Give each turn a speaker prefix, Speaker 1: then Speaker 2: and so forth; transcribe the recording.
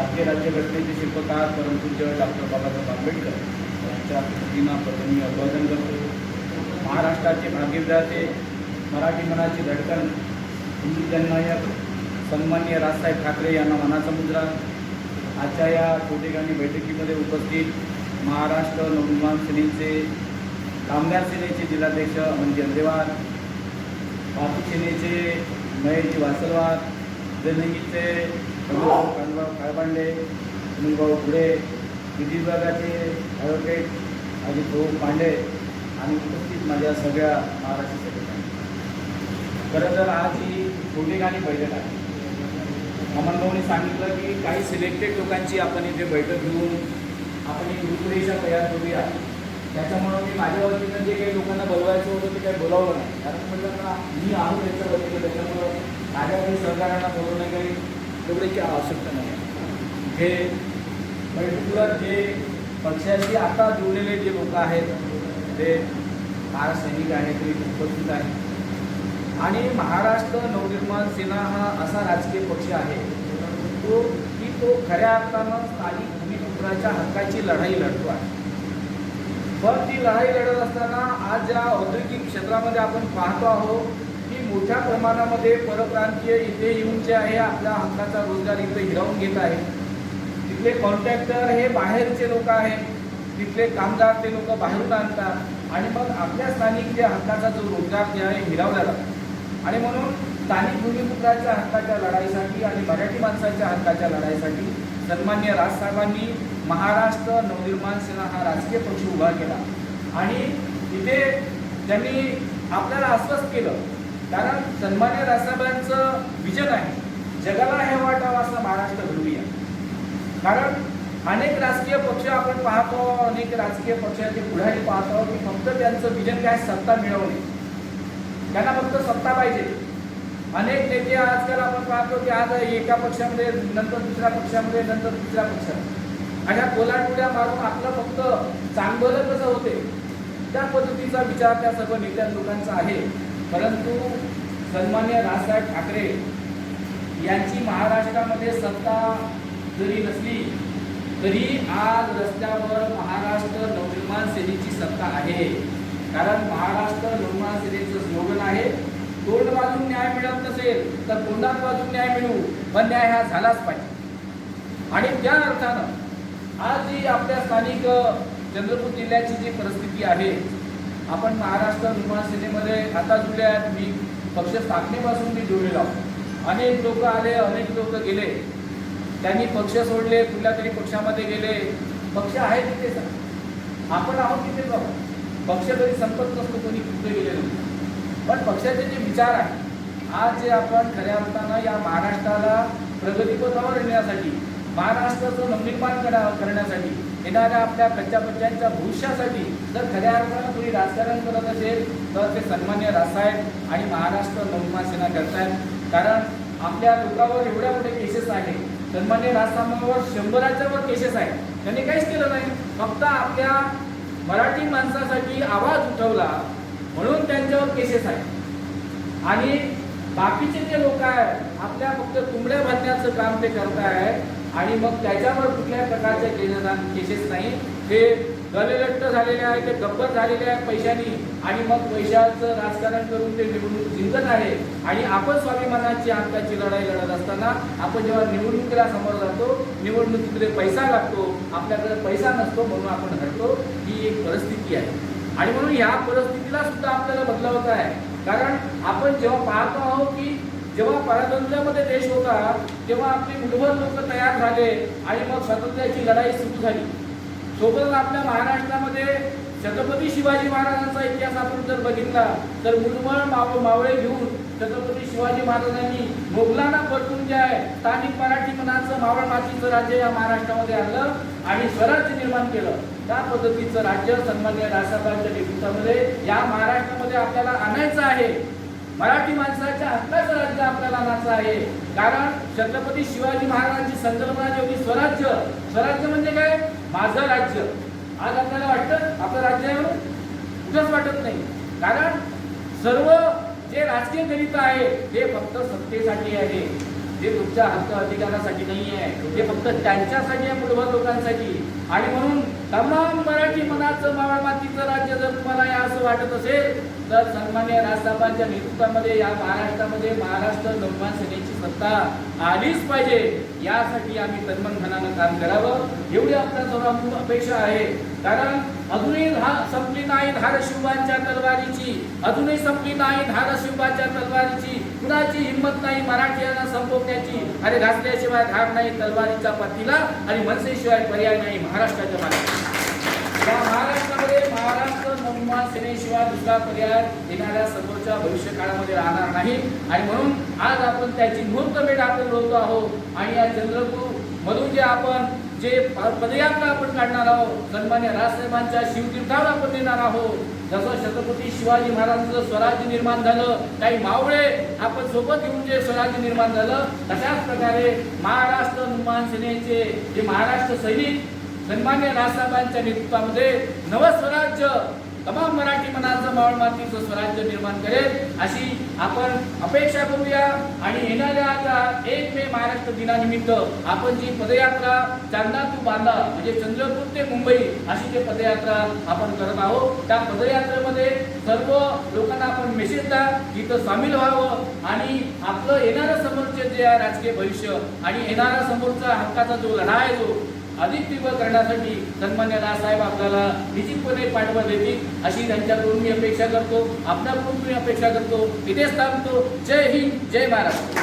Speaker 1: भारतीय राज्यघटनेचे शिल्पकार परमपूज्य डॉक्टर बाबासाहेब आंबेडकर यांच्या प्रतिमा मी अभिवादन करतो. महाराष्ट्राचे भाग्यविधाते मराठी मनाची धडकन हिंदी जननायक सन्मान्य राजसाहेब ठाकरे यांना मनाचा मुद्रा. आजच्या या छोटेखानी बैठकीमध्ये उपस्थित महाराष्ट्र नवनिर्माण सेनेचे कामगार सेनेचे जिल्हाध्यक्ष अमन जंदेवार वाहतूक सेनेचे महेशजी वासलवार जनहितचे चंद्रभाऊ कानभाऊ काळपांडे सुनीलभाऊ पुढे विधी विभागाचे ॲडव्होकेट अजित भाऊ पांडे आणि उपस्थित माझ्या सगळ्या महाराष्ट्र सेनेच्या खरं तर आज ही छोटेखानी बैठक आहे. अमन भाऊने सांगितलं की काही सिलेक्टेड लोकांची आपण इथे बैठक घेऊन आपण एक रूपरेषा तयार करूया. त्याच्यामुळं मी माझ्या वतीनं जे काही लोकांना बोलवायचं होतं ते काही बोलावलं नाही. कारण म्हटलं ना मी आहोत त्याच्या वतीनं त्याच्यामुळं माझ्या काही सहकार्यांना बोलवणं काही तेवढीची आवश्यकता नाही. हे पर्टिक्युलर जे पक्षाशी आता जुळलेले जे लोक आहेत ते महाराष्ट्र सैनिक आहेत ते उपस्थित आहेत. आणि महाराष्ट्र नवनिर्माण सेना हा असा राजकीय पक्ष आहे तो की तो खऱ्या अर्थानं स्थानिक भूमिपुत्राच्या हक्काची लढाई लढतो आहे. पण ती लढाई लढत असताना आज ज्या औद्योगिक क्षेत्रामध्ये आपण पाहतो आहोत मोठ्या प्रमाणामध्ये परप्रांतीय इथे येऊन जे आहे आपल्या हक्काचा रोजगार इथे हिरावून घेत आहे. तिथले कॉन्ट्रॅक्टर हे बाहेरचे लोक आहेत. तिथले कामगार ते लोक बाहेरून आणतात. आणि मग आपल्या स्थानिक जे हक्काचा जो रोजगार जे आहे हिरावला जातो. आणि म्हणून स्थानिक भूमिपुत्राच्या हक्काच्या लढाईसाठी आणि मराठी माणसाच्या हक्काच्या लढाईसाठी सन्मान्य राजसाहेबांनी महाराष्ट्र नवनिर्माण सेना हा राजकीय पक्ष उभा केला. आणि इथे त्यांनी आपल्याला आश्वस्त केलं. कारण सन्मान्य राजसाहेबांचं विजन आहे. जगाला हे वाटावं असं महाराष्ट्र घडूया कारण अनेक राजकीय पक्ष आपण पाहतो अनेक राजकीय पक्षाचे पुढारी पाहतो की फक्त त्यांचं विजन काय सत्ता मिळवणे. त्यांना फक्त सत्ता पाहिजे. अनेक नेते आजकाल आपण पाहतो की आज एका पक्षामध्ये नंतर दुसऱ्या पक्षामध्ये नंतर तिसऱ्या पक्षामध्ये अशा कोलाटुड्या मारून आपलं फक्त चांगलं कसं होते. त्या पद्धतीचा विचार त्या सर्व नेत्या लोकांचा आहे. परंतु सन्मान्य राजसाहेब ठाकरे यांची महाराष्ट्रामध्ये सत्ता जरी नसली तरी आज रस्त्यावर महाराष्ट्र नवनिर्माण सेनेची सत्ता आहे. कारण महाराष्ट्र नवनिर्माण सेनेचं स्लोगन आहे तोंड बाजून न्याय मिळत नसेल तर तोंडात बाजून न्याय मिळू पण न्याय हा झालाच पाहिजे. आणि त्या अर्थानं आज जी आपल्या स्थानिक चंद्रपूर जिल्ह्याची जी परिस्थिती आहे आपण महाराष्ट्र निर्माण सेनेमध्ये आता जुळले आहेत. मी पक्ष स्थापनेपासून मी जुळलेलो आहोत. अनेक लोक आले अनेक लोक गेले. त्यांनी पक्ष सोडले कुठल्या तरी पक्षामध्ये गेले. पक्ष आहे तिथेच आपण आहोत तिथेच आहोत पक्ष कधी संपत नसतो कोणी कुठे गेले पण पक्षाचे जे विचार आहे आज जे आपण खऱ्या अर्थानं या महाराष्ट्राला प्रगतीपथावर येण्यासाठी महाराष्ट्राचं नवनिर्माण करा करण्यासाठी येणाऱ्या आपल्या कच्च्या पच्च्यांच्या भविष्यासाठी जर खऱ्या अर्थानं कोणी राजकारण करत असेल तर ते सन्मान्य रासाहेब आणि महाराष्ट्र नवनिर्माण सेना करतायत. कारण आपल्या लोकांवर एवढ्या मोठे केसेस आहे सन्मान्य राजसाहेबांवर शंभराच्या वर केसेस आहेत. त्यांनी काहीच केलं नाही. फक्त आपल्या मराठी माणसासाठी आवाज उठवला म्हणून त्यांच्यावर केसेस आहेत. आणि बाकीचे जे लोक आहेत आपल्या फक्त तुंबड्या भरण्याचं काम ते करत आहे आणि मग त्याच्यावर कुठल्याही प्रकारचे केसेस केसेस नाही. हे गलेलट्ट झालेले आहे ते गब्बर झालेले आहेत पैशानी. आणि मग पैशाचं राजकारण करून ते निवडणूक जिंकत आहे. आणि आपण स्वाभिमानाची हक्काची लढाई लढत असताना आपण जेव्हा निवडणुकीला समोर जातो निवडणुकीकडे पैसा लागतो आपल्याकडे पैसा नसतो म्हणून आपण घडतो ही एक परिस्थिती आहे. आणि म्हणून या परिस्थितीला सुद्धा आपल्याला बदलावत आहे कारण आपण जेव्हा पाहतो आहोत की जेव्हा पारतंत्र्यामध्ये देश होता तेव्हा आपले मुठभर लोक तयार झाले आणि मग स्वातंत्र्याची लढाई सुरू झाली. सोबतच आपल्या महाराष्ट्रामध्ये छत्रपती शिवाजी महाराजांचा इतिहास आपण जर बघितला तर मुठभर माव मावळे घेऊन छत्रपती शिवाजी महाराजांनी मोगलांना परतून जे आहे स्थानिक मराठी मनाचं मावळ मातीचं राज्य या महाराष्ट्रामध्ये आणलं आणि स्वराज्य निर्माण केलं. त्या पद्धतीचं राज्य सन्मान्य राजसाहेबांच्या नेतृत्वामध्ये या महाराष्ट्रामध्ये आपल्याला आणायचं आहे. मराठी माणसाच्या हक्काचं राज्य आपल्याला आणायचं आहे. कारण छत्रपती शिवाजी महाराजांची संकल्पना जी होती स्वराज्य. स्वराज्य म्हणजे काय? माझं राज्य. आज आपल्याला वाटतं आपलं राज्य आहे कुठंच वाटत नाही. कारण सर्व जे राजकीय गणित आहे ते फक्त सत्तेसाठी आहे. जे तुमच्या हक्क अधिकारासाठी नाही आहे ते फक्त त्यांच्यासाठी आहे मूलभूत लोकांसाठी. आणि म्हणून तमाम मराठी मनाचं मावळ मातीचं राज्य जर तुम्हाला या असं वाटत असेल तर सन्मान्य राजसाहेबांच्या नेतृत्वामध्ये या महाराष्ट्रामध्ये महाराष्ट्र नवमान सेनेची सत्ता आलीच पाहिजे. यासाठी आम्ही तन्मन धनानं काम करावं. एवढी आपल्या सर्वांची अपेक्षा आहे. कारण अजूनही धा संपली नाही धार शिवबांच्या तलवारीची. अजूनही संपली नाही धार शिवबांच्या तलवारीची. कुणाची हिंमत नाही मराठीयांना संपवण्याची अरे घासल्याशिवाय धार नाही तलवारीचा पतीला आणि मनसेशिवाय पर्याय नाही महाराष्ट्राच्या मागे. महाराष्ट्र सेनेशिवाय दुसरा पर्याय समोरच्या भविष्य काळामध्ये राहणार नाही. आणि म्हणून आज आपण त्याची मुहूर्तमेढ आपण बोलतो आहोत. आणि या चंद्रपूर मधून जे आपण जे पदयात्रा आपण काढणार आहोत सन्मान्य राजसाहेबांच्या शिवतीर्थावर आपण आहोत. जसं छत्रपती शिवाजी महाराजांचं स्वराज्य निर्माण झालं काही मावळे आपण सोबत घेऊन जे स्वराज्य निर्माण झालं तशाच प्रकारे महाराष्ट्र निर्माण सेनेचे जे महाराष्ट्र सैनिक सन्मान्य राजसाहेबांच्या नेतृत्वामध्ये नवस्वराज्य तमाम मराठी मनाचं मावळ मातीचं स्वराज्य निर्माण करेल अशी आपण अपेक्षा करूया. आणि येणाऱ्या आता एक मे महाराष्ट्र दिनानिमित्त आपण जी पदयात्रा चांदा तू बांधा म्हणजे चंद्रपूर ते मुंबई अशी जी पदयात्रा आपण करत आहोत त्या पदयात्रेमध्ये सर्व लोकांना आपण मेसेज द्या इथं सामील व्हावं आणि आपलं येणारं समोरचे जे आहे राजकीय भविष्य आणि येणारा समोरचा हक्काचा जो लढा आहे जो अधिक तीव्र करण्यासाठी सन्मान्य राजसाहेब आपल्याला निश्चितपणे पाठबळ देतील अशी त्यांच्याकडून मी अपेक्षा करतो. आपल्याकडून मी अपेक्षा करतो. इथेच थांबतो. जय हिंद जय महाराष्ट्र.